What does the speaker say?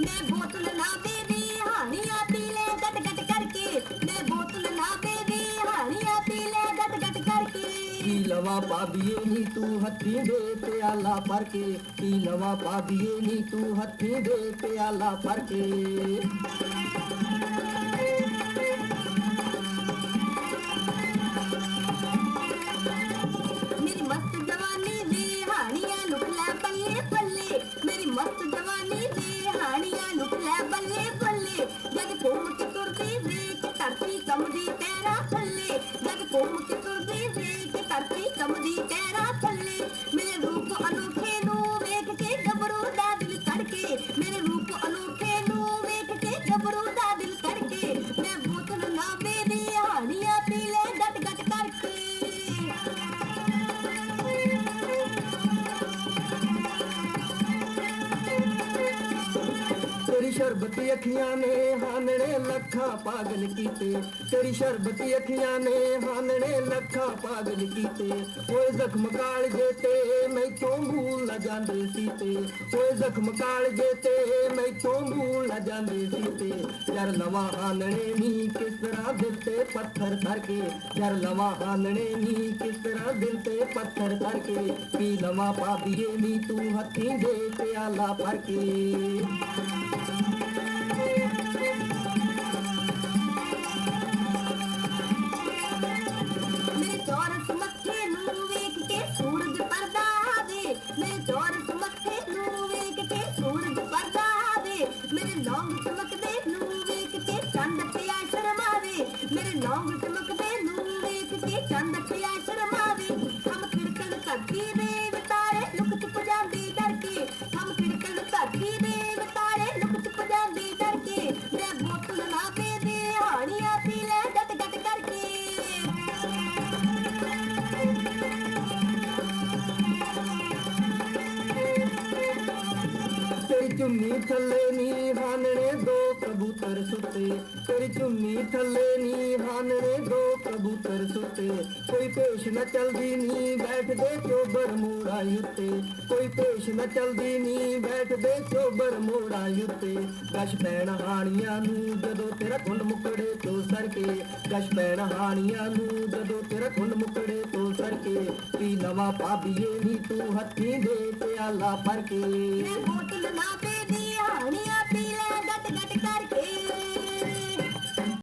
ਮੈਂ ਬੋਤਲ ਨਾ ਬੇਬੀ ਹਾਣੀਆਂ ਪੀ ਲੈ, ਗੱਟ ਗੱਟ ਕਰਕੇ। ਮੈਂ ਬੋਤਲ ਨਾ ਬੇਬੀ ਹਾਣੀਆਂ ਪੀ ਲੈ, ਗੱਟ ਗੱਟ ਕਰਕੇ। ਪੀ ਲਵਾ ਪਾਦੀਏ ਨੀ ਤੂੰ ਹੱਥੀ ਦੇ ਪਿਆਲਾ ਭਰ ਕੇ? ਪੀ ਲਵਾ ਪਾਦੀਏ ਨੀ ਤੂੰ ਹੱਥੀ ਦੇ ਪਿਆਲਾ ਭਰ ਕੇ? ਸ਼ਰਬਤੀ ਅੱਖੀਆਂ ਨੇ ਹਾਨਣੇ ਲੱਖਾਂ ਪਾਗਲ ਕੀਤੇ। ਤੇਰੀ ਸ਼ਰਬਤੀ ਅੱਖੀਆਂ ਨੇ ਹਾਨਣੇ ਲੱਖਾਂ ਪਾਗਲ ਕੀਤੇ। ਓਏ ਜ਼ਖਮ ਕਾਲ ਜੇ ਤੇ ਮੈਥੋਂ ਭੂਲ ਨਾ ਜਾਂਦੇ ਸੀ ਤੇ ਓਏ ਜ਼ਖਮ ਕਾਲ ਜੇ ਤੇ ਮੈਥੋਂ ਭੂਲ ਨਾ ਜਾਂਦੇ ਸੀ ਤੇ ਯਾਰ ਨਵਾਂ ਹਾਨਣੇ ਨੀ ਕਿਸ ਤਰ੍ਹਾਂ ਦਿਲ ਤੇ ਪੱਥਰ ਧਰ ਕੇ ਯਾਰ ਨਵਾਂ ਹਾਨਣੇ ਨੀ ਕਿਸ ਤਰ੍ਹਾਂ ਦਿਲ ਤੇ ਪੱਥਰ ਧਰ ਕੇ ਪੀ ਨਵਾਂ ਪਾਬੀਏ ਨੀ ਤੂੰ ਹੱਥੀਂ ਦੇ ਪਿਆਲਾ ਭਰ ਕੇ ਲੌਂਗ ਚਮਕਦੇ ਨੂੰ ਵੇਖ ਕੇ ਚੰਦ ਪਿਆ ਸ਼ਰਮਾਵੇ ਮੇਰੇ ਲੌਂਗ ਚਮਕਦੇ ਨੂੰ ਵੇਖ ਕੇ ਚੰਦ ਪਿਆ ਚੁੰਨੀ ਥੱਲੇ ਨੀ ਹਾਨਣੇ ਦੋ ਕਬੂਤਰ ਸੁੱਤੇ। ਤੇਰੀ ਚੁੰਨੀ ਥੱਲੇ ਨੀ ਹਾਨਣੇ ਦੋ ਕਬੂਤਰ ਸੁੱਤੇ। ਕੋਈ ਪੇਸ਼ ਨਾ ਚਲਦੀ ਨੀ ਬੈਠਦੇ ਚੋਬਰ ਮੋੜਾ ਉੱਤੇ। ਕੋਈ ਪੇਸ਼ ਨਾ ਚਲਦੀ ਨੀ ਬੈਠਦੇ ਚੋਬਰ ਮੋੜਾ ਉੱਤੇ। ਗਸ਼ ਪੈਣ ਹਾਣੀਆਂ ਨੂੰ ਜਦੋਂ ਤੇਰਾ ਕੁੰਡ ਮੁਕੜੇ ਤੋਂ ਸਰ ਕੇ ਗਸ਼ ਪੈਣ ਹਾਣੀਆਂ ਨੂੰ ਜਦੋਂ ਤੇਰਾ ਕੁੰਡ ਮੁਕੜੇ ਤੋਂ ਸਰ ਕੇ ਪੀ ਨਵਾਂ ਪਾਬੀਏ ਨੀ ਤੂੰ ਹੱਥੀਂ ਦੇ ਪਿਆਲਾ ਭਰ ਕੇ Stop it!